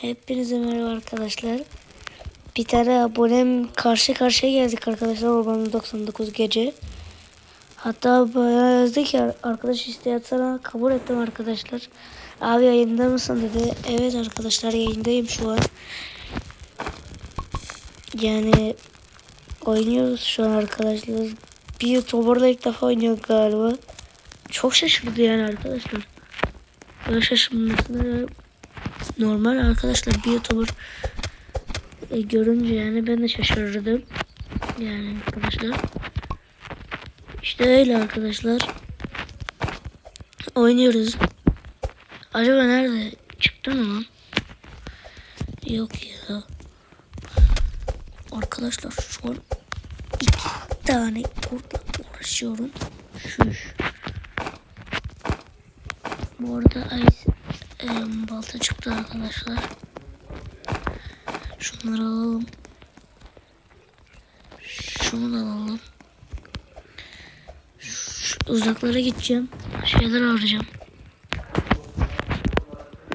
Hepinize merhaba arkadaşlar. Bir tane abonem karşı karşıya geldik arkadaşlar Ormanlı 99 gece. Hatta bayağı yazdı ki arkadaş isteği atsana kabul ettim arkadaşlar. Abi yayında mısın dedi. Evet arkadaşlar yayındayım şu an. Yani oynuyoruz şu an arkadaşlar. Bir YouTuber'la ilk defa oynuyor galiba. Çok şaşırdı yani arkadaşlar. Böyle şaşırmasına normal arkadaşlar bir YouTuber e, görünce yani ben de şaşırdım. Yani arkadaşlar. İşte öyle arkadaşlar. Oynuyoruz. Acaba nerede? Çıktı mı lan? Yok ya. Arkadaşlar şu an iki tane kurtla uğraşıyorum. Şuş. Bu arada ay e, balta çıktı arkadaşlar. Şunları alalım. Şunu da alalım. Şu uzaklara gideceğim. Şeyler arayacağım.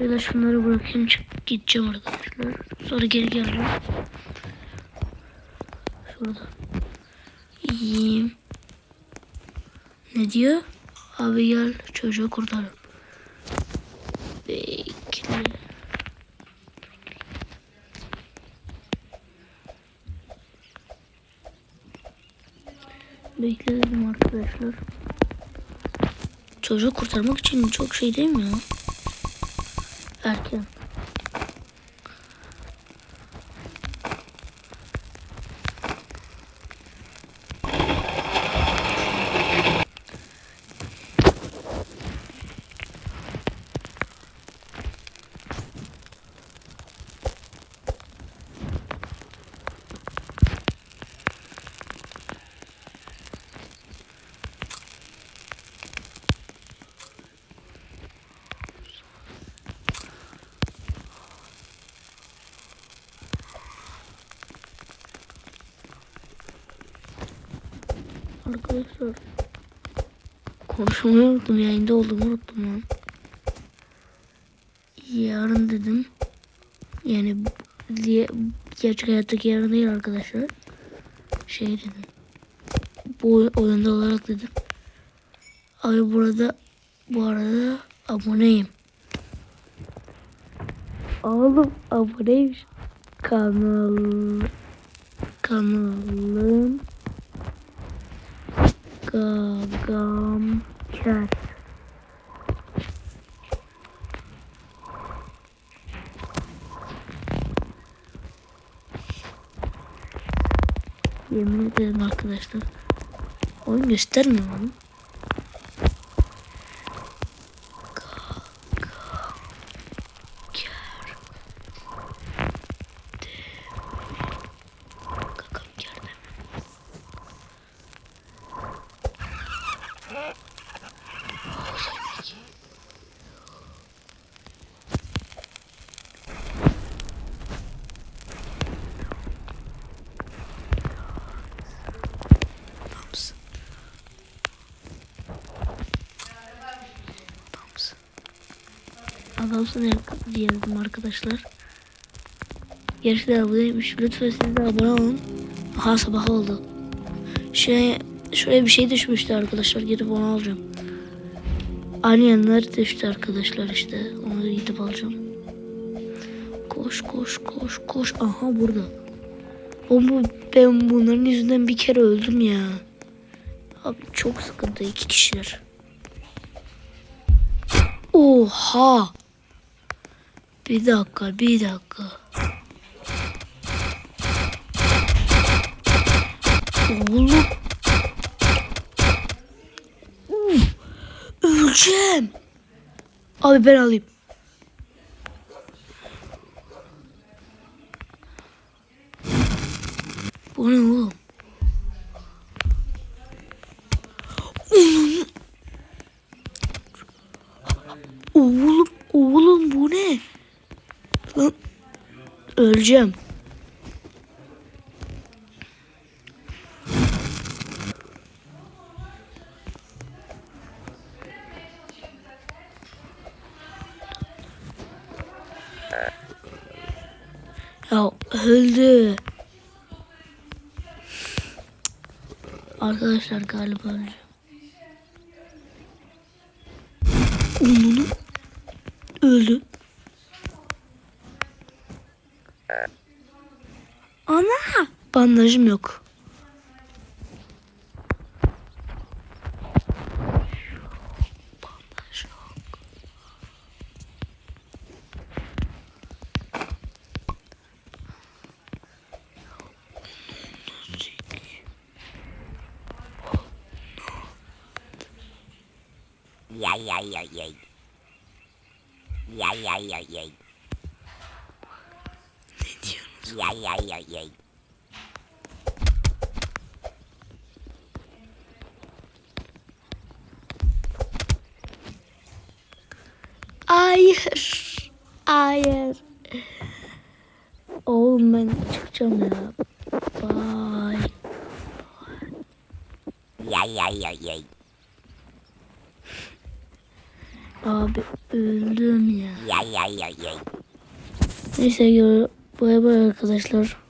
Ya da şunları bırakayım çık gideceğim arkadaşlar. Sonra geri geleceğim. Şurada. İyiyim. Ne diyor? Abi gel çocuğu kurtarın. Bekledim arkadaşlar. Çocuğu kurtarmak için çok şey değil mi ya? Arkadaşlar. Konuşmayı unuttum. Yayında olduğumu unuttum lan. Yarın dedim. Yani diye gerçek hayattaki yarın değil arkadaşlar. Şey dedim. Bu oy- oyunda olarak dedim. Abi burada bu arada aboneyim. Oğlum aboneymiş. Kanal kanalım Gagam Cat. Yemin ederim arkadaşlar. Oyun göstermiyor mu? Adamsın ya diyelim arkadaşlar. Gerçekten aboneymiş. Lütfen siz de abone olun. Ha sabah oldu. Şey, şuraya bir şey düşmüştü arkadaşlar. Gidip onu alacağım. Aynı yanlar düştü arkadaşlar işte. Onu gidip alacağım. Koş koş koş koş. Aha burada. Oğlum ben bunların yüzünden bir kere öldüm ya. Abi çok sıkıntı iki kişiler. Oha. Bir dakika bir dakika. Oğlum. Öleceğim. Abi ben alayım. Bu ne oğlum? Oğlum. Oğlum, oğlum bu ne? Lan öleceğim. Ya öldü. Arkadaşlar galiba öldü. Onunu öldü. Ana! Bandajım yok. Bandaj yok. Yay, yay, yay, yay. Yay, yay, yay, yay. Yay, yay, yay, yay. Hayır. Hayır. Oğlum ben çıkacağım ya. Bye. Yay, yay, yay, yay. Abi öldüm ya. Yay, yay, yay, yay. Neyse gör. Bay bay arkadaşlar.